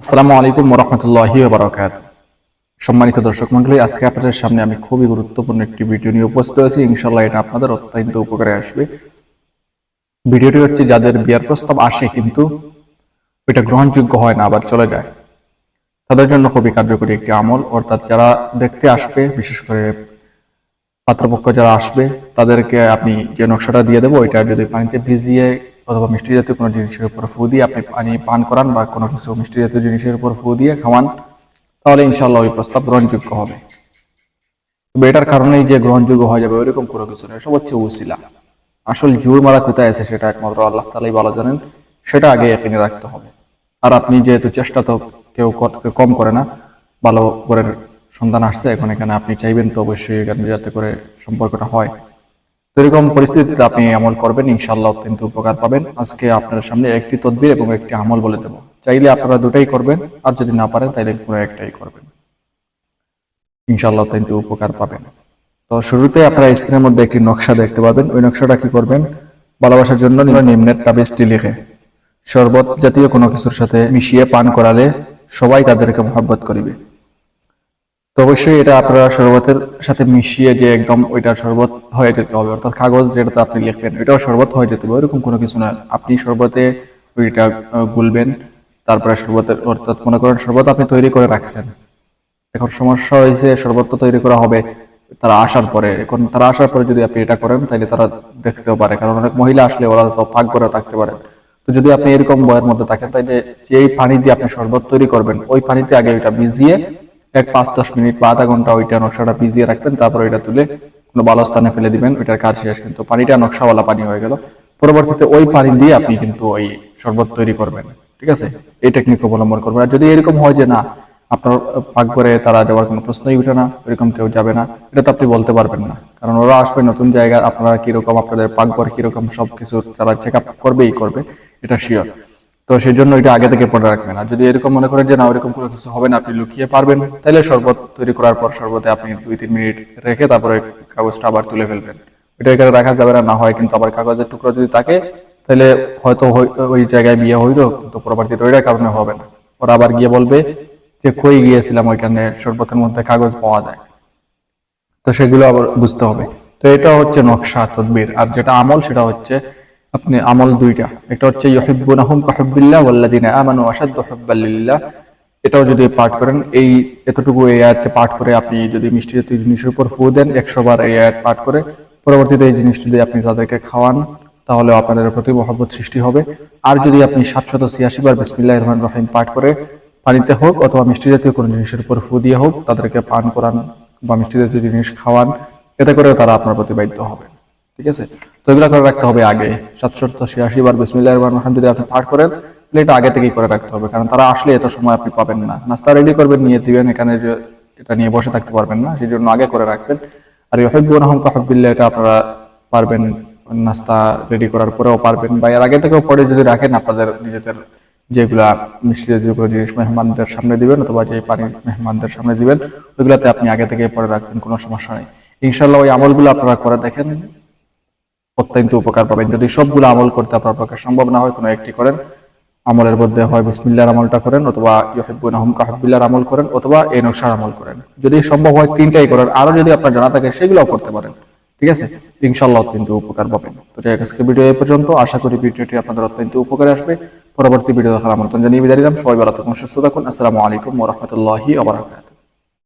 আসসালামু আলাইকুম রহমতুল্লাহি বারকাত সম্মানিত দর্শক মন্ডলী আজকে আপনাদের সামনে আমি খুবই গুরুত্বপূর্ণ একটি ভিডিও নিয়ে উপস্থিত আছি ইনশাল্লাহ এটা আপনাদের অত্যন্ত উপকারে আসবে। ভিডিওটি হচ্ছে যাদের বিয়ার প্রস্তাব আসে কিন্তু ওইটা গ্রহণযোগ্য হয় না, আবার চলে যায়। তাদের জন্য খুবই কার্যকরী একটি আমল। অর্থাৎ যারা দেখতে আসবে, বিশেষ করে পাত্রপক্ষ যারা আসবে, তাদেরকে আপনি যে নকশাটা দিয়ে দেবো, ওইটা যদি পানিতে ভিজিয়ে অথবা মিষ্টি জাতীয় কোনো জিনিসের উপর ফু দিয়ে আপনি পানি পান করান বা কোনো কিছু মিষ্টি জাতীয় জিনিসের উপর ফু দিয়ে খাওয়ান, তাহলে ইনশাল্লাহ ওই প্রস্তাব গ্রহণযোগ্য হবে। এটার কারণেই যে গ্রহণযোগ্য হয়ে যাবে ওইরকম কোনো কিছু নয় সব হচ্ছে উসিলা আসল জোর মারা কোথায় আছে সেটা একমাত্র আল্লাহ তালাই ভালো জানেন, সেটা আগে এখানে রাখতে হবে। আর আপনি যেহেতু চেষ্টা তো কেউ কম করে না, ভালো করে সন্তান আসছে, এখন এখানে আপনি চাইবেন তো অবশ্যই এখানে যাতে করে সম্পর্কটা হয়। এরকম পরিস্থিতিতে আপনি আমল করবেন ইনশাল্লাহ অত্যন্ত উপকার পাবেন। আজকে আপনাদের সামনে একটি তদবির এবং একটি আমল বলে দেবো। চাইলে আপনারা দুটাই করবেন, আর যদি না পারেন তাহলে কোনো একটাই করবেন। ইনশাল্লাহ অত্যন্ত উপকার পাবেন। তো শুরুতে আপনারা স্ক্রিনের মধ্যে একটি নকশা দেখতে পাবেন। ওই নকশাটা কি করবেন? ভালোবাসার জন্য নিম্নের তাবিজটি লিখে, শরবত জাতীয় কোনো কিছুর সাথে মিশিয়ে পান করালে সবাই তাদেরকে মহাব্বত করিবে। তো অবশ্যই এটা আপনারা শরবতের সাথে মিশিয়ে যে একদম ওইটা শরবত হয়ে যেতে হবে, অর্থাৎ কাগজ যেটাতে আপনি লিখবেন, ওইটাও শরবত হয়ে যেতে হবে এরকম কোনো কিছু না। আপনি শরবতে ওইটা গুলবেন, তারপরে শরবতের, অর্থাৎ মনে করেন শরবত আপনি তৈরি করে রাখছেন। এখন সমস্যা হয়েছে শরবত তো তৈরি করা হবে, তারা আসার পরে। এখন তারা আসার পরে যদি আপনি এটা করেন তাহলে তারা দেখতেও পারে, কারণ অনেক মহিলা আসলে ওরা তো পাক করে থাকতে পারে। তো যদি আপনি এরকম বয়ের মধ্যে থাকেন তাহলে যেই পানি দিয়ে আপনি শরবত তৈরি করবেন, ওই পানিতে আগে ওইটা ভিজিয়ে এক পাঁচ দশ মিনিট বা আধা ঘণ্টা ওইটা নকশাটা ভিজিয়ে রাখবেন, তারপর ওইটা তুলে কোনো ভালো স্থানে ফেলে দিবেন, ওইটার কাজ শেষ। কিন্তু পানিটা নকশাওয়ালা পানি হয়ে গেল। পরবর্তীতে ওই পানি দিয়ে আপনি কিন্তু ওই শরবত তৈরি করবেন, ঠিক আছে? এই টেকনিক অবলম্বন করবেন। আর যদি এরকম হয় যে না, আপনার পাক করে তারা যাওয়ার কোনো প্রশ্নই উঠে না এরকম কেউ যাবে না, এটা তো আপনি বলতে পারবেন না। কারণ ওরা আসবে নতুন জায়গা আপনারা কীরকম, আপনাদের পাকঘর কীরকম সবকিছু তারা চেক আপ করবেই করবে, এটা শিওর তো সেই জন্য এটা আগে থেকে পড়ে রাখবেন। আর যদি এরকম মনে করেন যে না, ওরকম কোনো কিছু হবে না, আপনি লুকিয়ে পারবেন, তাহলে শরবত তৈরি করার পর শরবতে আপনি দুই, তিন মিনিট রেখে তারপরে কাগজটা আবার তুলে ফেলবেন। এটা এখানে রাখা যাবে না না হয় কিন্তু আবার কাগজের টুকরো যদি থাকে, তাহলে হয়তো ওই জায়গায় বিয়ে হইল, কিন্তু পরবর্তীতে ওইটার কারণে হবে না। ওরা আবার গিয়ে বলবে যে, কই গিয়েছিলাম ওইখানে, শরবতের মধ্যে কাগজ পাওয়া যায়। তো সেগুলো আবার বুঝতে হবে। তো এটা হচ্ছে নকশা, তদবির। আর যেটা আমল, সেটা হচ্ছে আপনি আমল দুইটা। এটা হচ্ছে ইউহিব্বুনাহুম কাহুব্বিল্লাহ ওয়াল্লাযিনা আমানু আশাদ্দু হুব্বাল লিল্লাহ। এটাও যদি পাঠ করেন, এই এতটুকু এই আয়াতটা পাঠ করে আপনি যদি মিষ্টি জাতীয় জিনিসের উপর ফু দেন, একশো বার এই আয়াত পাঠ করে পরবর্তীতে এই জিনিসটি যদি আপনি তাদেরকে খাওয়ান তাহলে আপনাদের প্রতি মহব্বত সৃষ্টি হবে। আর যদি আপনি সাতশত ছিয়াশি বার বিসমিল্লাহ রহমান রহিম পাঠ করে পানিতে হোক অথবা মিষ্টি জাতীয় কোনো জিনিসের উপর ফু দিয়ে হোক, তাদেরকে পান করান বা মিষ্টি জাতীয় জিনিস খাওয়ান, এতে করে তারা আপনার প্রতি বাধ্য হবে। ঠিক আছে? তো এগুলো করে রাখতে হবে আগে। সাতশত ছিয়াশি বার বিসমিল্লাহ যদি আপনি পাঠ করেন, তাহলে এটা আগে থেকেই করে রাখতে হবে। কারণ তারা আসলে এত সময় আপনি পাবেন না। নাস্তা রেডি করবেন নিয়ে দিবেন, এখানে যে এটা নিয়ে বসে থাকতে পারবেন না। সেই জন্য আগে করে রাখবেন। আর ইউহিব্বুনাহুম কাহুব্বিল্লাহ এটা আপনারা পারবেন নাস্তা রেডি করার পরেও পারবেন। বা এর আগে থেকেও পরে যদি রাখেন, আপনাদের নিজেদের যেগুলা মিষ্টি যেগুলো জিনিস মেহমানদের সামনে দিবেন অথবা যে পানি মেহমানদের সামনে দিবেন, ওইগুলাতে আপনি আগে থেকে পরে রাখবেন, কোনো সমস্যা নেই। ইনশাল্লাহ ওই আমলগুলো আপনারা করে দেখেন। অত্যন্ত উপকার পাবেন। যদি সবগুলো আমল করতে আপনার পক্ষে সম্ভব না হয়, কোনো একটি করেন, আমলের মধ্যে হয় বিসমিল্লার আমলটা করেন, অথবা ইউহিব্বুন আহম কাহাবিল্লার আমল করেন, অথবা এই নকশার আমল করেন। যদি সম্ভব হয় তিনটাই করেন আরও যদি আপনার জানা থাকে সেগুলোও করতে পারেন। ঠিক আছে? ইনশাল্লাহ অত্যন্ত উপকার পাবেন। তো যাই আজকে ভিডিও এ পর্যন্ত। আশা করি ভিডিওটি আপনাদের অত্যন্ত উপকারে আসবে। পরবর্তী ভিডিও দেখার আমন্ত্রণ জানিয়ে বিদায় দিলাম সবাই ভালো থাকুন, সুস্থ থাকুন। আসসালামু আলাইকুম ওরহমতুল্লাহি আবরাকাত